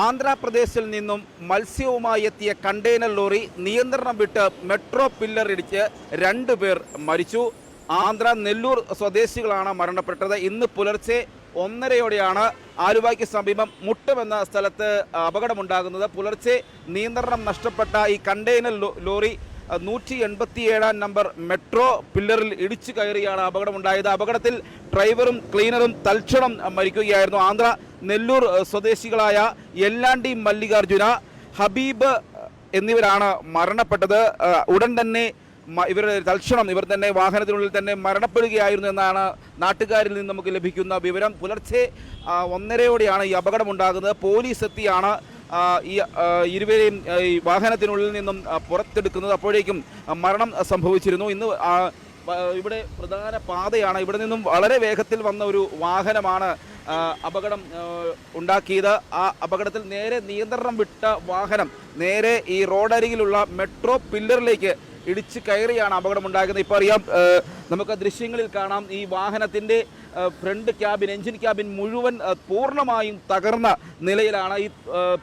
ആന്ധ്രാപ്രദേശിൽ നിന്നും മത്സ്യവുമായി എത്തിയ കണ്ടെയ്നർ ലോറി നിയന്ത്രണം വിട്ട് മെട്രോ പില്ലർ ഇടിച്ച് രണ്ടുപേർ മരിച്ചു. ആന്ധ്ര നെല്ലൂർ സ്വദേശികളാണ് മരണപ്പെട്ടത്. ഇന്ന് പുലർച്ചെ ഒന്നരയോടെയാണ് ആലുവയ്ക്ക് സമീപം മുട്ടം എന്ന സ്ഥലത്ത് അപകടമുണ്ടാകുന്നത്. പുലർച്ചെ നിയന്ത്രണം നഷ്ടപ്പെട്ട ഈ കണ്ടെയ്നർ ലോറി നൂറ്റി എൺപത്തിയേഴാം നമ്പർ മെട്രോ പില്ലറിൽ ഇടിച്ചു കയറിയാണ് അപകടമുണ്ടായത്. അപകടത്തിൽ ഡ്രൈവറും ക്ലീനറും തൽക്ഷണം മരിക്കുകയായിരുന്നു. ആന്ധ്ര നെല്ലൂർ സ്വദേശികളായ എല്ലാണ്ടി മല്ലികാർജുന ഹബീബ് എന്നിവരാണ് മരണപ്പെട്ടത്. ഉടൻ തന്നെ ഇവർ തൽക്ഷണം ഇവർ തന്നെ വാഹനത്തിനുള്ളിൽ തന്നെ മരണപ്പെടുകയായിരുന്നു എന്നാണ് നാട്ടുകാരിൽ നിന്ന് നമുക്ക് ലഭിക്കുന്ന വിവരം. പുലർച്ചെ ഒന്നരയോടെയാണ് ഈ അപകടമുണ്ടാകുന്നത്. പോലീസ് എത്തിയാണ്. ഈ ഇരുവരെയും ഈ വാഹനത്തിനുള്ളിൽ നിന്നും പുറത്തെടുക്കുന്നത് അപ്പോഴേക്കും മരണം സംഭവിച്ചിരുന്നു. ഇന്ന് ഇവിടെ പ്രധാന പാതയാണ്. ഇവിടെ നിന്നും വളരെ വേഗത്തിൽ വന്ന ഒരു വാഹനമാണ് അപകടം ഉണ്ടാക്കിയത്. ആ അപകടത്തിൽ നേരെ നിയന്ത്രണം വിട്ട വാഹനം നേരെ ഈ റോഡരികിലുള്ള മെട്രോ പില്ലറിലേക്ക് ഇടിച്ച് കയറിയാണ് അപകടം അപകടമുണ്ടാകുന്നത്. ഇപ്പോൾ അറിയാം നമുക്ക് ദൃശ്യങ്ങളിൽ കാണാം ഈ വാഹനത്തിന്റെ ഫ്രണ്ട് ക്യാബിൻ എഞ്ചിൻ ക്യാബിൻ മുഴുവൻ പൂർണമായും തകർന്ന നിലയിലാണ് ഈ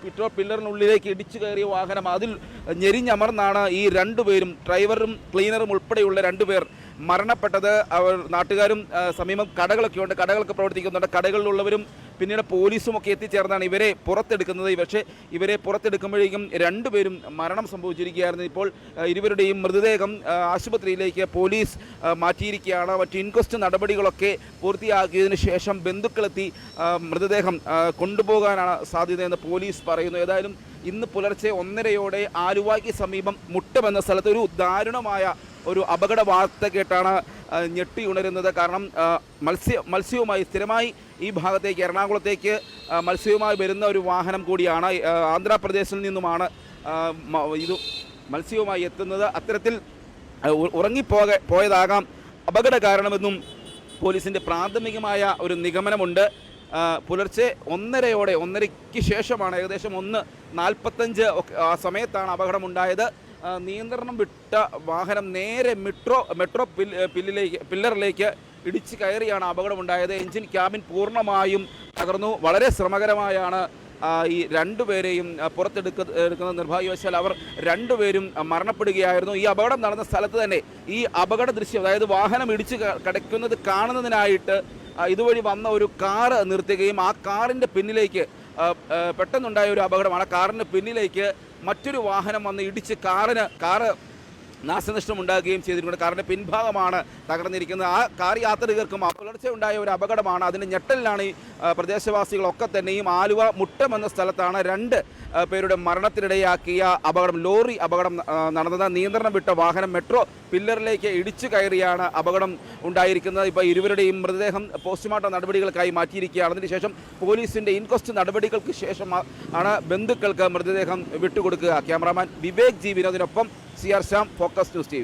പെട്രോൾ പില്ലറിനുള്ളിലേക്ക് ഇടിച്ചു കയറിയ വാഹനം. അതിൽ ഞെരിഞ്ഞമർന്നാണ് ഈ രണ്ടുപേരും ഡ്രൈവറും ക്ലീനറും ഉൾപ്പെടെയുള്ള രണ്ടുപേർ മരണപ്പെട്ടത്. അവർ നാട്ടുകാരും സമീപം കടകളൊക്കെ ഉണ്ട്. കടകളൊക്കെ പ്രവർത്തിക്കുന്നുണ്ട്. കടകളിലുള്ളവരും പിന്നീട് പോലീസും ഒക്കെ എത്തിച്ചേർന്നാണ് ഇവരെ പുറത്തെടുക്കുന്നത്. പക്ഷേ ഇവരെ പുറത്തെടുക്കുമ്പോഴേക്കും രണ്ടുപേരും മരണം സംഭവിച്ചിരിക്കുകയായിരുന്നു. ഇപ്പോൾ ഇരുവരുടെയും മൃതദേഹം ആശുപത്രിയിലേക്ക് പോലീസ് മാറ്റിയിരിക്കുകയാണ്. മറ്റ് ഇൻക്വസ്റ്റ് നടപടികളൊക്കെ പൂർത്തിയാക്കിയതിനു ശേഷം ബന്ധുക്കളെത്തി മൃതദേഹം കൊണ്ടുപോകാനാണ് സാധ്യതയെന്ന് പോലീസ് പറയുന്നു. ഏതായാലും ഇന്ന് പുലർച്ചെ ഒന്നരയോടെ ആലുവായ്ക്ക് സമീപം മുട്ടമെന്ന സ്ഥലത്ത് ഒരു ദാരുണമായ ഒരു അപകട വാർത്ത കേട്ടാണ് ഞെട്ടി ഉണരുന്നത് കാരണം മത്സ്യ മത്സ്യവുമായി സ്ഥിരമായി ഈ ഭാഗത്തേക്ക് എറണാകുളത്തേക്ക് മത്സ്യവുമായി വരുന്ന ഒരു വാഹനം കൂടിയാണ് ആന്ധ്രാപ്രദേശിൽ നിന്നുമാണ് ഇത് മത്സ്യവുമായി എത്തുന്നത്. അത്തരത്തിൽ ഉറങ്ങിപ്പോക പോയതാകാം. അപകട കാരണമെന്നും പോലീസിന്റെ പ്രാഥമികമായ ഒരു നിഗമനമുണ്ട്. പുലർച്ചെ ഒന്നരയോടെ ഒന്നരയ്ക്ക് ശേഷമാണ് ഏകദേശം ഒന്ന് നാൽപ്പത്തഞ്ച് ആ സമയത്താണ് അപകടമുണ്ടായത്. നിയന്ത്രണം വിട്ട വാഹനം നേരെ മെട്രോ മെട്രോ പില്ലിലേക്ക് പില്ലറിലേക്ക് ഇടിച്ച് കയറിയാണ് അപകടമുണ്ടായത്. എഞ്ചിൻ ക്യാബിൻ പൂർണമായും തകർന്നു. വളരെ ശ്രമകരമായാണ് ഈ രണ്ടുപേരെയും പുറത്തെടുക്ക എടുക്കുന്ന നിർഭാഗ്യവശാൽ അവർ രണ്ടുപേരും മരണപ്പെടുകയായിരുന്നു. ഈ അപകടം നടന്ന സ്ഥലത്ത് തന്നെ ഈ അപകട ദൃശ്യം അതായത് വാഹനം ഇടിച്ച് കിടക്കുന്നത് കാണുന്നതിനായിട്ട് ഇതുവഴി വന്ന ഒരു കാറ് നിർത്തുകയും ആ കാറിന്റെ പിന്നിലേക്ക് പെട്ടെന്നുണ്ടായ ഒരു അപകടമാണ്. കാറിന്റെ പിന്നിലേക്ക് മറ്റൊരു വാഹനം വന്ന് ഇടിച്ച് കാറിന് കാറ് നാശനഷ്ടം ഉണ്ടാകുകയും ചെയ്തിട്ടുണ്ട്. കാറിന്റെ പിൻഭാഗമാണ് തകർന്നിരിക്കുന്നത്. ആ കാർ യാത്രികർക്കും പുലർച്ചെ ഉണ്ടായ ഒരു അപകടമാണ്. അതിന്റെ ഞെട്ടലിലാണ് ഈ പ്രദേശവാസികളൊക്കെ തന്നെയും ആലുവ മുട്ടം എന്ന സ്ഥലത്താണ് രണ്ട് പേരുടെ മരണത്തിനിടയാക്കിയ അപകടം ലോറി അപകടം നടന്നത്. നിയന്ത്രണം വിട്ട വാഹനം മെട്രോ പില്ലറിലേക്ക് ഇടിച്ചു കയറിയാണ് അപകടം ഉണ്ടായിരിക്കുന്നത്. ഇപ്പോൾ ഇരുവരുടെയും മൃതദേഹം പോസ്റ്റ്മോർട്ടം നടപടികൾക്കായി മാറ്റിയിരിക്കുകയാണ്. അതിനുശേഷം പോലീസിന്റെ ഇൻക്വസ്റ്റ് നടപടികൾക്ക് ശേഷം ആണ് ബന്ധുക്കൾക്ക് മൃതദേഹം വിട്ടുകൊടുക്കുക. Cameraman Vivek G C R Shyam Focus News T